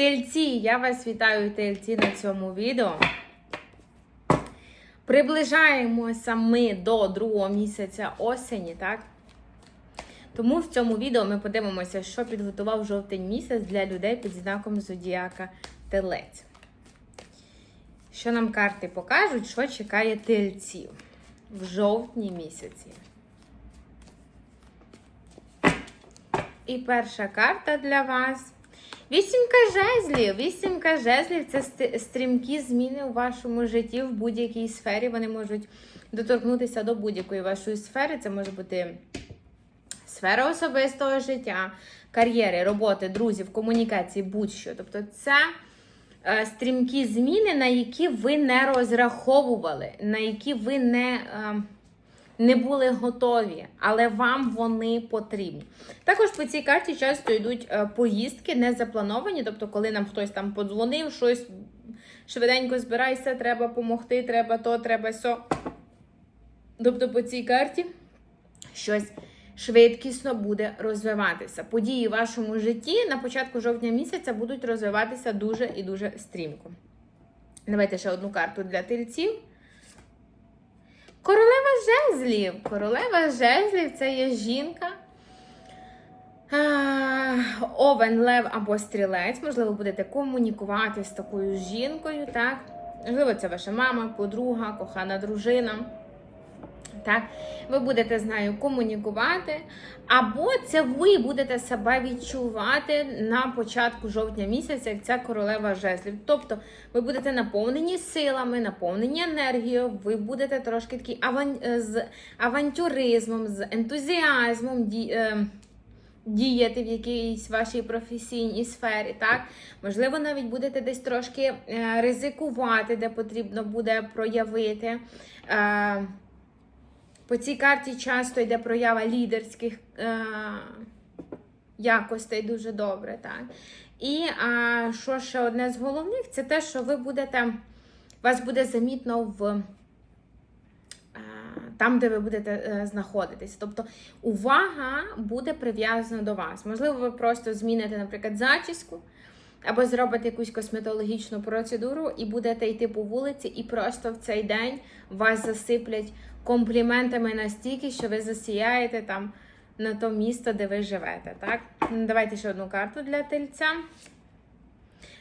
Тельці, я вас вітаю, тельці, на цьому відео. Приближаємося ми до другого місяця осені, так? Тому в цьому відео ми подивимося, що підготував жовтень місяць для людей під знаком Зодіака Телець. Що нам карти покажуть, що чекає тельців в жовтні місяці. І перша карта для вас. Вісімка жезлів. Вісімка жезлів це стрімкі зміни у вашому житті в будь-якій сфері. Вони можуть доторкнутися до будь-якої вашої сфери. Це може бути сфера особистого життя, кар'єри, роботи, друзів, комунікації, будь-що. Тобто, це е, стрімкі зміни, на які ви не розраховували, на які ви не. Не були готові, але вам вони потрібні. Також по цій карті часто йдуть е, поїздки не заплановані, тобто, коли нам хтось там подзвонив, щось швиденько збирайся, треба допомогти, треба то, треба сьо. Тобто по цій карті щось швидкісно буде розвиватися. Події в вашому житті на початку жовтня місяця будуть розвиватися дуже і дуже стрімко. Давайте ще одну карту для тельців. Королева жезлів. Королева жезлів це є жінка. Овен, лев або стрілець. Можливо, будете комунікувати з такою жінкою, так? Можливо, це ваша мама, подруга, кохана дружина. Так, ви будете з нею комунікувати, або це ви будете себе відчувати на початку жовтня місяця, як ця королева жезлів. Тобто ви будете наповнені силами, наповнені енергією, ви будете трошки такі аван... з авантюризмом, з ентузіазмом ді... е, діяти в якійсь вашій професійній сфері. так? Можливо, навіть будете десь трошки е, ризикувати, де потрібно буде проявити. По цій карті часто йде проява лідерських е, якостей дуже добре. так. І а, що ще одне з головних, це те, що ви будете, вас буде замітно в е, там, де ви будете е, знаходитись. Тобто увага буде прив'язана до вас. Можливо, ви просто зміните, наприклад, зачіску. Або зробите якусь косметологічну процедуру і будете йти по вулиці, і просто в цей день вас засиплять компліментами настільки, що ви засіяєте там на то місто, де ви живете. Так? Ну, Давайте ще одну карту для тельця.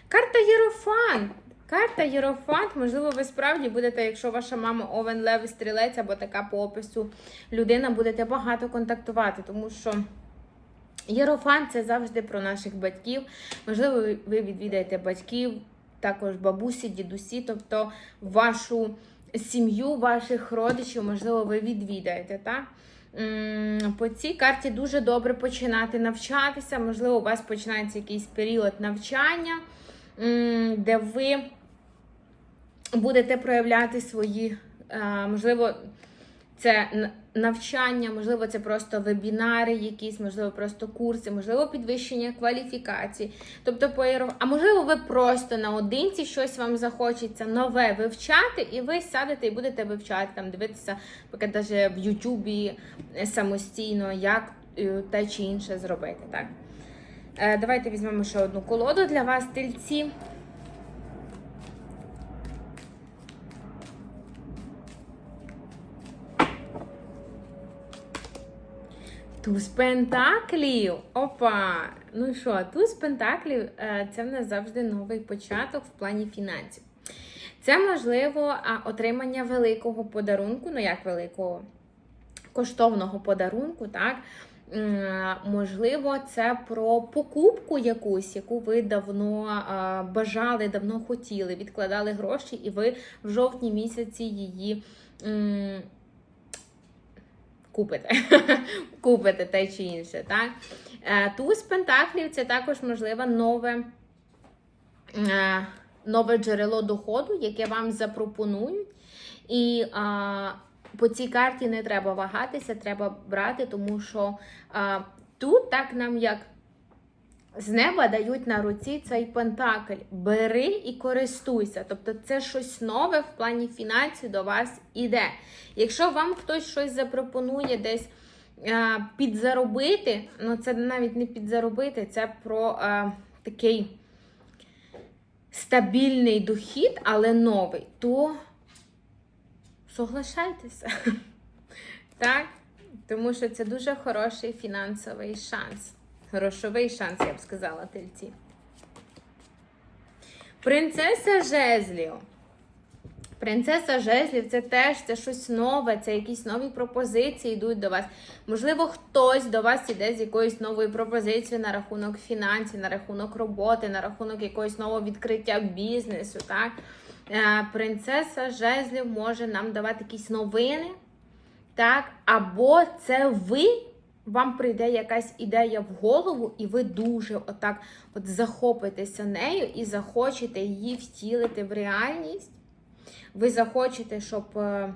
Карта Єрофант. Карта Єрофант, можливо, ви справді будете, якщо ваша мама Овен Лев Стрілець або така по опису людина, будете багато контактувати, тому що. Єрофант це завжди про наших батьків. Можливо, ви відвідаєте батьків, також бабусі, дідусі, тобто вашу сім'ю, ваших родичів, можливо, ви відвідаєте. так? По цій карті дуже добре починати навчатися. Можливо, у вас починається якийсь період навчання, де ви будете проявляти свої, е, можливо, це навчання, можливо, це просто вебінари, якісь, можливо, просто курси, можливо, підвищення кваліфікації. Тобто, по а можливо, ви просто наодинці щось вам захочеться нове вивчати, і ви сядете і будете вивчати, там дивитися, поки навіть в Ютубі е, самостійно, як е, те чи інше зробити. Так? Е, Давайте візьмемо ще одну колоду для вас, тельці. Туз пентаклів. Опа! Ну що, туз пентаклів е, це в нас завжди новий початок в плані фінансів. Це можливо отримання великого подарунку, ну як великого коштовного подарунку, так? Можливо, це про покупку якусь, яку ви давно бажали, давно хотіли, відкладали гроші, і ви в жовтні місяці її. Купите, купите те чи інше. Так? Е, Туз Пентаклів це також можливе нове, е, нове джерело доходу, яке вам запропонують. І а, по цій карті не треба вагатися, треба брати, тому що а, тут так нам як з неба дають на руці цей пентакль. Бери і користуйся. Тобто це щось нове в плані фінансів до вас іде. Якщо вам хтось щось запропонує десь е, підзаробити, ну це навіть не підзаробити, це про е, такий стабільний дохід, але новий, то соглашайтеся. Так? Тому що це дуже хороший фінансовий шанс. Грошовий шанс, я б сказала, тельці. Принцеса Жезлів. Принцеса Жезлів це теж це щось нове, це якісь нові пропозиції йдуть до вас. Можливо, хтось до вас іде з якоюсь новою пропозицією на рахунок фінансів, на рахунок роботи, на рахунок якогось нового відкриття бізнесу. Так? Е, Принцеса Жезлів може нам давати якісь новини. Так? Або це ви. Вам прийде якась ідея в голову, і ви дуже отак от захопитеся нею і захочете її втілити в реальність. Ви захочете, щоб. е,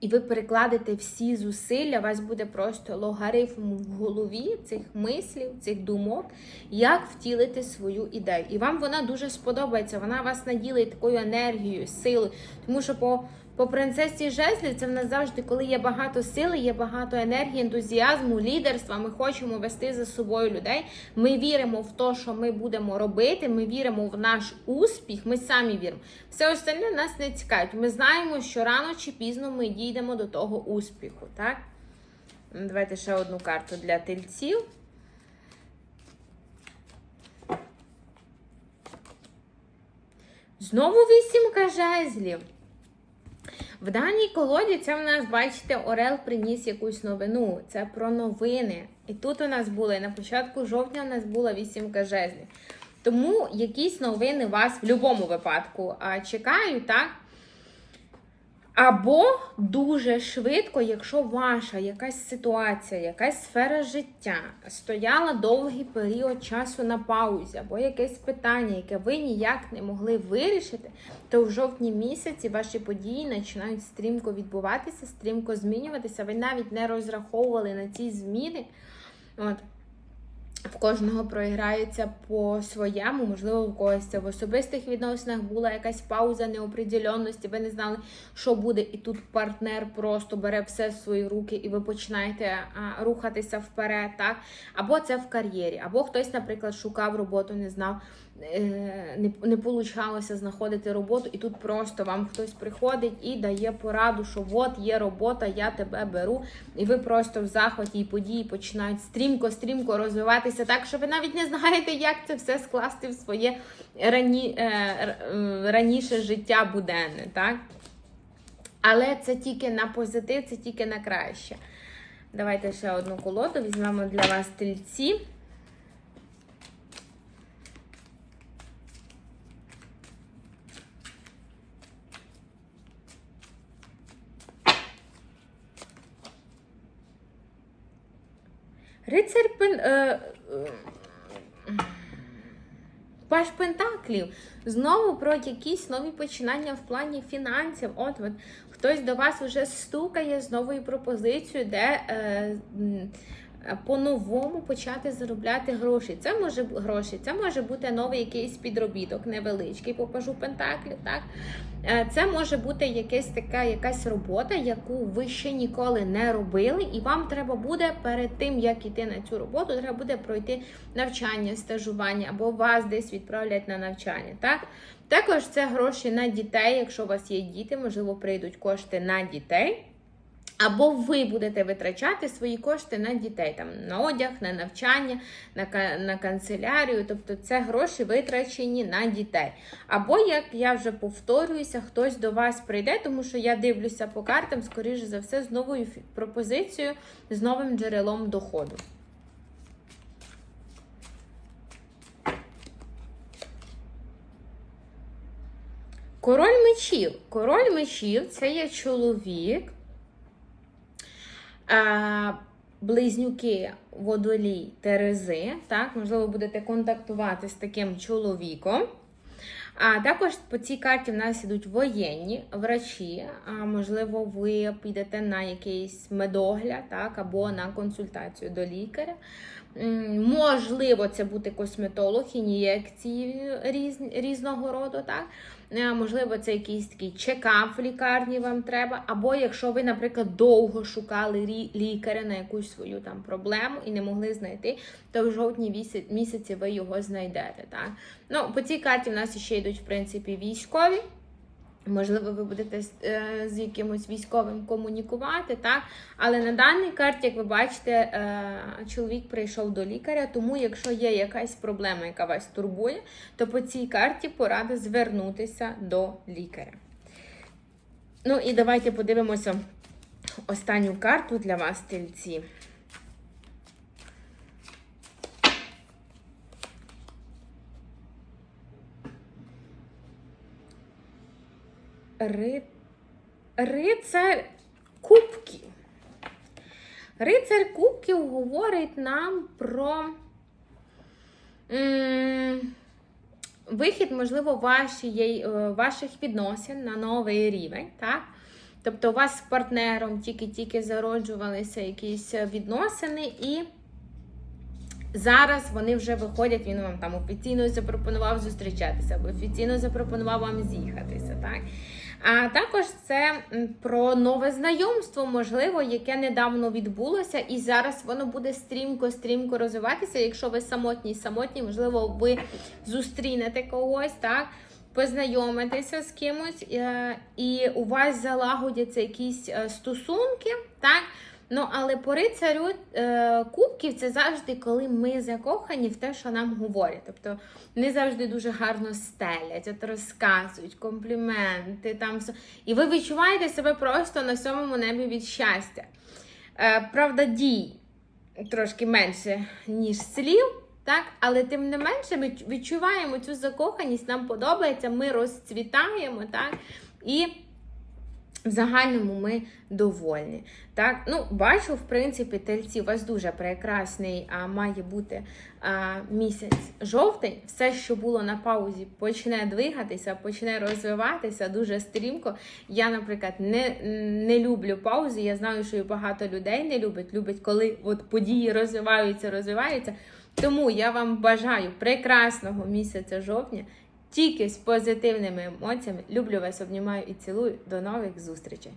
І ви перекладете всі зусилля, у вас буде просто логарифм в голові цих мислів, цих думок, як втілити свою ідею. І вам вона дуже сподобається, вона вас наділить такою енергією, силою. Тому що по, по принцесі Жезлів це в нас завжди, коли є багато сили, є багато енергії, ентузіазму, лідерства. Ми хочемо вести за собою людей. Ми віримо в те, що ми будемо робити. Ми віримо в наш успіх. Ми самі віримо. Все остальне нас не цікавить. Ми знаємо, що рано чи пізно ми дійдемо до того успіху. Так? Давайте ще одну карту для тельців. Знову вісімка жезлів. В даній колоді це в нас, бачите, Орел приніс якусь новину. Це про новини. І тут у нас були на початку жовтня у нас була вісімка жезлів. Тому якісь новини вас в будь-якому випадку чекають, так? Або дуже швидко, якщо ваша якась ситуація, якась сфера життя стояла довгий період часу на паузі, або якесь питання, яке ви ніяк не могли вирішити, то в жовтні місяці ваші події починають стрімко відбуватися, стрімко змінюватися. Ви навіть не розраховували на ці зміни. От. В кожного проіграється по своєму, можливо, в когось це в особистих відносинах була якась пауза неопределенності, ви не знали, що буде, і тут партнер просто бере все в свої руки, і ви починаєте а, рухатися вперед, так? Або це в кар'єрі, або хтось, наприклад, шукав роботу, не знав, не, не получалося знаходити роботу, і тут просто вам хтось приходить і дає пораду, що от є робота, я тебе беру, і ви просто в захваті і події починають стрімко-стрімко розвиватися так, що ви навіть не знаєте, як це все скласти в своє рані, е, е, раніше життя буденне. так? Але це тільки на позитив, це тільки на краще. Давайте ще одну колоду візьмемо для вас тельці. Рицар Пен... Е, е, Паш Пентаклів. Знову про якісь нові починання в плані фінансів. От, от хтось до вас вже стукає з новою пропозицією, де е, по-новому почати заробляти гроші. Це може гроші, це може бути новий якийсь підробіток, невеличкий по пажу Пентаклів. Так? Е, Це може бути якась така якась робота, яку ви ще ніколи не робили, і вам треба буде перед тим, як іти на цю роботу, треба буде пройти навчання, стажування, або вас десь відправлять на навчання. Так? Також це гроші на дітей. Якщо у вас є діти, можливо, прийдуть кошти на дітей. Або ви будете витрачати свої кошти на дітей, там на одяг, на навчання, на, на канцелярію. Тобто це гроші витрачені на дітей. Або, як я вже повторююся, хтось до вас прийде, тому що я дивлюся по картам, скоріше за все, з новою пропозицією, з новим джерелом доходу. Король мечів. Король мечів це є чоловік. Близнюки водолій Терези. Так, можливо, будете контактувати з таким чоловіком. А також по цій карті в нас ідуть воєнні врачі. А можливо, ви підете на якийсь медогляд, так, або на консультацію до лікаря. Можливо, це буде косметолог, ін'єкції різ, різного роду, так? Е, Можливо, це якийсь такий чекап в лікарні вам треба. Або якщо ви, наприклад, довго шукали лікаря на якусь свою там проблему і не могли знайти, то в жовтні місяці ви його знайдете. Так? Ну, по цій карті в нас ще йдуть, в принципі, військові. Можливо, ви будете з, е, якимось військовим комунікувати, так? Але на даній карті, як ви бачите, е, чоловік прийшов до лікаря, тому якщо є якась проблема, яка вас турбує, то по цій карті порада звернутися до лікаря. Ну і давайте подивимося останню карту для вас, тельці. Ри... Рицар Кубків. Рицар Кубків говорить нам про м, вихід, можливо, вашої, е, ваших відносин на новий рівень. Так? Тобто у вас з партнером тільки-тільки зароджувалися якісь відносини, і зараз вони вже виходять, він вам там офіційно запропонував зустрічатися, або офіційно запропонував вам з'їхатися. Так? А також це про нове знайомство, можливо, яке недавно відбулося, і зараз воно буде стрімко-стрімко розвиватися. Якщо ви самотні, самотні, можливо, ви зустрінете когось, так, познайомитеся з кимось, е, і у вас залагодяться якісь е, стосунки, так. Ну, але по рицарю е, кубків це завжди, коли ми закохані в те, що нам говорять. Тобто не завжди дуже гарно стелять, от розказують, компліменти там все. І ви відчуваєте себе просто на сьомому небі від щастя. Е, правда, дій трошки менше, ніж слів. Так, але тим не менше ми відчуваємо цю закоханість, нам подобається, ми розцвітаємо, так, і в загальному ми довольні. Так, ну, бачу, в принципі, тельці, у вас дуже прекрасний а, має бути а, місяць жовтень. Все, що було на паузі, почне двигатися, почне розвиватися дуже стрімко. Я, наприклад, не, не люблю паузи. Я знаю, що і багато людей не любить. Любить, коли от події розвиваються, розвиваються. Тому я вам бажаю прекрасного місяця жовтня. Тільки з позитивними емоціями. Люблю вас, обнімаю і цілую. До нових зустрічей!